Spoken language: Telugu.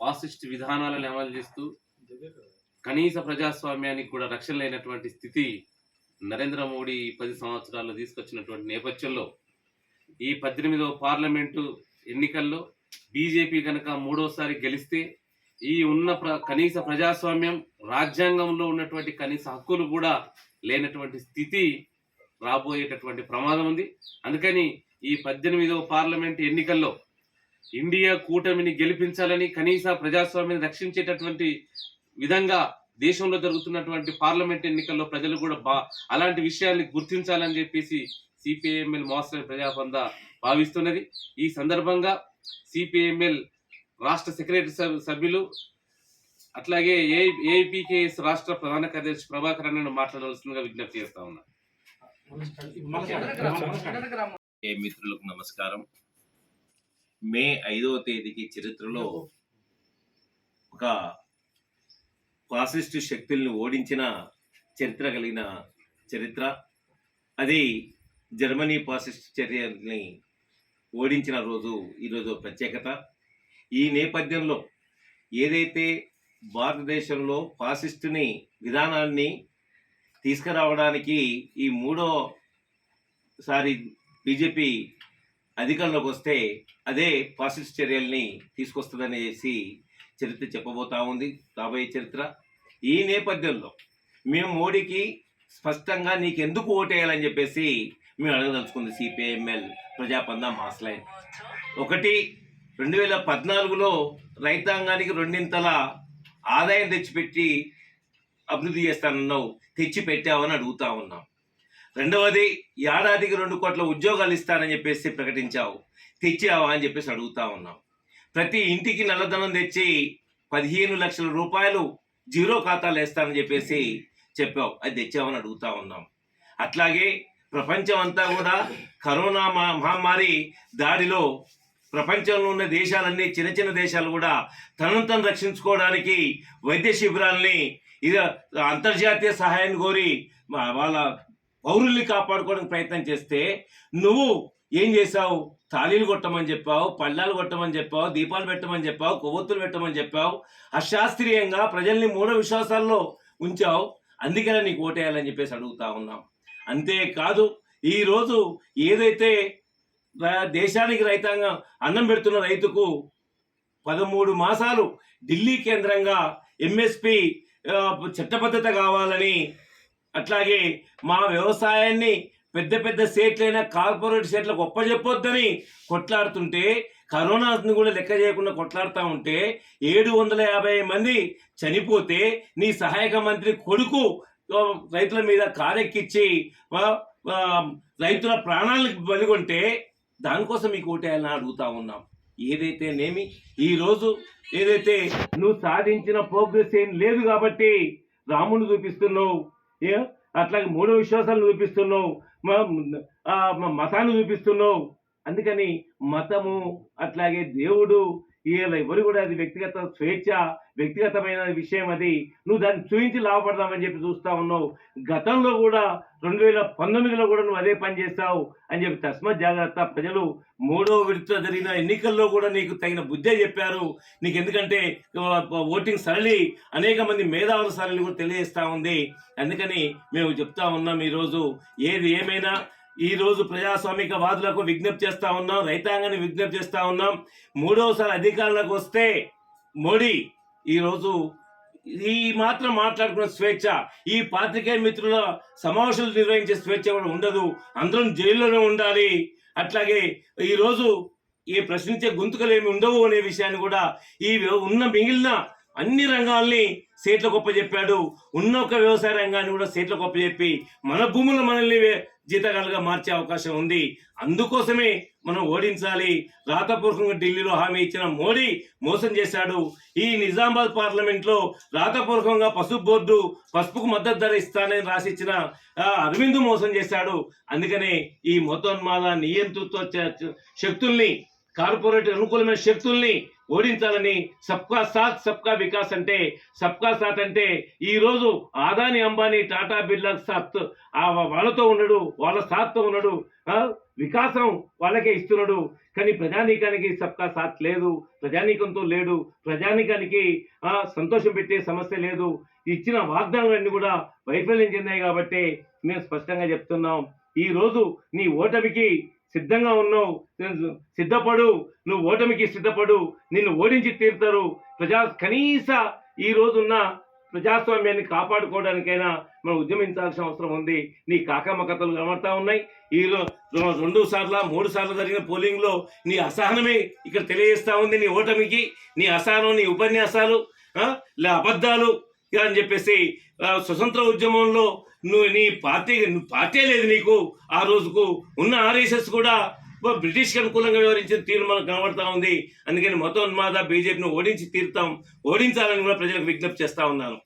ఫాసిస్ట్ విధానాలను అమలు చేస్తూ కనీస ప్రజాస్వామ్యానికి కూడా రక్షణ లేనటువంటి స్థితి నరేంద్ర మోడీ పది సంవత్సరాల్లో తీసుకొచ్చినటువంటి నేపథ్యంలో ఈ పద్దెనిమిదవ పార్లమెంటు ఎన్నికల్లో బీజేపీ కనుక మూడోసారి గెలిస్తే ఈ ఉన్న ప్ర కనీస ప్రజాస్వామ్యం రాజ్యాంగంలో ఉన్నటువంటి కనీస హక్కులు కూడా లేనటువంటి స్థితి రాబోయేటటువంటి ప్రమాదం ఉంది. అందుకని ఈ పద్దెనిమిదవ పార్లమెంట్ ఎన్నికల్లో ఇండియా కూటమిని గెలిపించాలని కనీస ప్రజాస్వామ్యాన్ని రక్షించేటటువంటి విధంగా దేశంలో జరుగుతున్నటువంటి పార్లమెంట్ ఎన్నికల్లో ప్రజలు కూడా బా అలాంటి విషయాల్ని గుర్తించాలని చెప్పేసి సిపిఐఎంఎల్ మోస్తరు ప్రజాబంద భావిస్తున్నది. ఈ సందర్భంగా సిపిఐఎంఎల్ రాష్ట్ర సెక్రటరీ సభ్- సభ్యులు అట్లాగే ఏ ఏపీకేఎస్ రాష్ట్ర ప్రధాన కార్యదర్శి ప్రభాకర్ అన్నను మాట్లాడవలసిందిగా విజ్ఞప్తి చేస్తా ఉన్నా. ఏ మిత్రులకు నమస్కారం? మే ఐదవ తేదీకి చరిత్రలో ఒక ఫాసిస్టు శక్తుల్ని ఓడించిన చరిత్ర కలిగిన చరిత్ర. అది జర్మనీ ఫాసిస్ట్ చర్యల్ని ఓడించిన రోజు ఈరోజు ప్రత్యేకత. ఈ నేపథ్యంలో ఏదైతే భారతదేశంలో ఫాసిస్టుని విధానాన్ని తీసుకురావడానికి ఈ మూడో సారి బీజేపీ అధికారంలోకి వస్తే అదే ఫాసిస్ట్ చర్యల్ని తీసుకొస్తుందనేసి చరిత్ర చెప్పబోతా ఉంది రాబోయే చరిత్ర. ఈ నేపథ్యంలో మేము మోడీకి స్పష్టంగా నీకు ఎందుకు ఓటేయాలని చెప్పేసి మేము అడగదలుచుకుంది సిపిఐఎంఎల్ ప్రజాపంద మాస్లైన్ ఒకటి రెండు వేల పద్నాలుగులో రైతాంగానికి రెండింతల ఆదాయం తెచ్చిపెట్టి అభివృద్ధి చేస్తానన్నావు తెచ్చి పెట్టావని అడుగుతా ఉన్నాం. రెండవది ఏడాదికి రెండు కోట్ల ఉద్యోగాలు ఇస్తానని చెప్పేసి ప్రకటించావు. తెచ్చావా అని చెప్పేసి అడుగుతా ఉన్నాం ప్రతి ఇంటికి నల్లధనం తెచ్చి పదిహేను లక్షల రూపాయలు జీరో ఖాతాలు వేస్తానని చెప్పేసి చెప్పావు. అది తెచ్చావని అడుగుతా ఉన్నాం అట్లాగే ప్రపంచం అంతా కూడా కరోనా మహమ్మారి దాడిలో ప్రపంచంలో ఉన్న దేశాలన్నీ చిన్న చిన్న దేశాలు కూడా తనను తను రక్షించుకోవడానికి వైద్య శిబిరాల్ని ఇది అంతర్జాతీయ సహాయాన్ని కోరి వాళ్ళ పౌరుల్ని కాపాడుకోవడానికి ప్రయత్నం చేస్తే నువ్వు ఏం చేసావు తాళీలు కొట్టమని చెప్పావు పళ్ళాలు కొట్టమని చెప్పావు దీపాలు పెట్టమని చెప్పావు కొవ్వొత్తులు పెట్టమని చెప్పావు అశాస్త్రీయంగా ప్రజల్ని మూఢ విశ్వాసాల్లో ఉంచావు. అందుకనే నీకు ఓటేయాలని చెప్పేసి అడుగుతా ఉన్నాం. అంతేకాదు ఈరోజు ఏదైతే దేశానికి రైతాంగం అన్నం పెడుతున్న రైతుకు పదమూడు మాసాలు ఢిల్లీ కేంద్రంగా ఎంఎస్పి చట్టబద్ధత కావాలని అట్లాగే మా వ్యవసాయాన్ని పెద్ద పెద్ద సేట్లైన కార్పొరేట్ సేట్లకు ఒప్పజెప్పొద్దని కొట్లాడుతుంటే కరోనాను కూడా లెక్క చేయకుండా కొట్లాడుతూ ఉంటే ఏడు వందల యాభై మంది చనిపోతే నీ సహాయక మంత్రి కొడుకు రైతుల మీద కారెక్కిచ్చి రైతుల ప్రాణాలకు బలిగొంటే దానికోసం మీకు ఓటేయాలని అడుగుతా ఉన్నాం. ఏదైతే నేమి ఈరోజు ఏదైతే నువ్వు సాధించిన ప్రోగ్రెస్ ఏం లేదు కాబట్టి రాముని చూపిస్తున్నావు. అట్లాగే మూడో విశ్వాసాలు చూపిస్తున్నావు మతాన్ని చూపిస్తున్నావు అందుకని మతము అట్లాగే దేవుడు వీళ్ళ ఎవరు కూడా అది వ్యక్తిగత స్వేచ్ఛ వ్యక్తిగతమైన విషయం అది. నువ్వు దాన్ని చూపించి లాభపడదామని చెప్పి చూస్తా ఉన్నావు. గతంలో కూడా రెండు వేల పంతొమ్మిదిలో కూడా నువ్వు అదే పని చేస్తావు అని చెప్పి తస్మత్ జాగ్రత్త. ప్రజలు మూడో విడత జరిగిన ఎన్నికల్లో కూడా నీకు తగిన బుద్ధే చెప్పారు. నీకు ఎందుకంటే ఓటింగ్ సరళి అనేక మంది మేధావుల సరళి కూడా తెలియజేస్తా ఉంది. అందుకని మేము చెప్తా ఉన్నాం ఈరోజు ఏది ఏమైనా ఈ రోజు ప్రజాస్వామిక వాదులకు విజ్ఞప్తి చేస్తా ఉన్నాం రైతాంగాన్ని విజ్ఞప్తి చేస్తా ఉన్నాం. మూడవసారి అధికారంలోకి వస్తే మోడీ ఈరోజు ఈ మాత్రం మాట్లాడుకున్న స్వేచ్ఛ ఈ పాత్రికేయ మిత్రుల సమావేశాలు నిర్వహించే స్వేచ్ఛ కూడా ఉండదు. అందరం జైల్లోనే ఉండాలి. అట్లాగే ఈరోజు ఈ ప్రశ్నించే గొంతుకలు ఏమి ఉండవు అనే విషయాన్ని కూడా ఈ ఉన్న మిగిలిన అన్ని రంగాల్ని సేట్ల గొప్ప చెప్పాడు. ఉన్న ఒక వ్యవసాయ రంగాన్ని కూడా సేట్ల గొప్ప చెప్పి మన భూములు మనల్ని జీతగాలుగా మార్చే అవకాశం ఉంది. అందుకోసమే మనం ఓడించాలి. రాతపూర్వకంగా ఢిల్లీలో హామీ ఇచ్చిన మోడీ మోసం చేశాడు. ఈ నిజామాబాద్ పార్లమెంట్లో రాతపూర్వకంగా పసుపు బోర్డు పసుపుకు మద్దతు ధర ఇస్తానని రాసిచ్చిన ఆ, అరవింద్ మోసం చేశాడు. అందుకనే ఈ మతోన్మాద నియంతృత్వ శక్తుల్ని కార్పొరేట్ అనుకూలమైన శక్తుల్ని ఓడించాలని సబ్కా సాత్ సబ్కా వికాస్ అంటే సబ్కా సాత్ అంటే ఈరోజు ఆదాని అంబానీ టాటా బిర్లా సాత్ ఆ వాళ్ళతో ఉన్నాడు వాళ్ళ సాత్తో ఉన్నాడు వికాసం వాళ్ళకే ఇస్తున్నాడు. కానీ ప్రజానీకానికి సబ్కా సాత్ లేదు ప్రజానీకంతో లేడు ప్రజానీకానికి సంతోషం పెట్టే సమస్య లేదు. ఇచ్చిన వాగ్దానాలన్నీ కూడా వైఫల్యం చెందాయి కాబట్టి మేము స్పష్టంగా చెప్తున్నాం. ఈ రోజు నీ ఓటమికి సిద్ధంగా ఉన్నావు. సిద్ధపడు. నువ్వు ఓటమికి సిద్ధపడు. నిన్ను ఓడించి తీరుతారు. ప్రజా కనీస ఈ రోజున్న ప్రజాస్వామ్యాన్ని కాపాడుకోవడానికైనా మనం ఉద్యమించాల్సిన అవసరం ఉంది. నీ కాకమ్మ కథలు కనబడతా ఉన్నాయి. ఈ రెండు సార్లు మూడు సార్లు జరిగిన పోలింగ్లో నీ అసహనమే ఇక్కడ తెలియజేస్తా ఉంది. నీ ఓటమికి నీ అసహనం నీ ఉపన్యాసాలు లే అబద్ధాలు అని చెప్పేసి స్వతంత్ర ఉద్యమంలో నువ్వు నీ పార్టీ నువ్వు పార్టీ లేదు నీకు. ఆ రోజుకు ఉన్న ఆర్ఎస్ఎస్ కూడా బ్రిటిష్కి అనుకూలంగా వ్యవహరించిన తీరు మనకు కనబడతా ఉంది. అందుకని మతోన్మాద బీజేపీని ఓడించి తీరుతాం. ఓడించాలని కూడా ప్రజలకు విజ్ఞప్తి చేస్తా ఉన్నాను.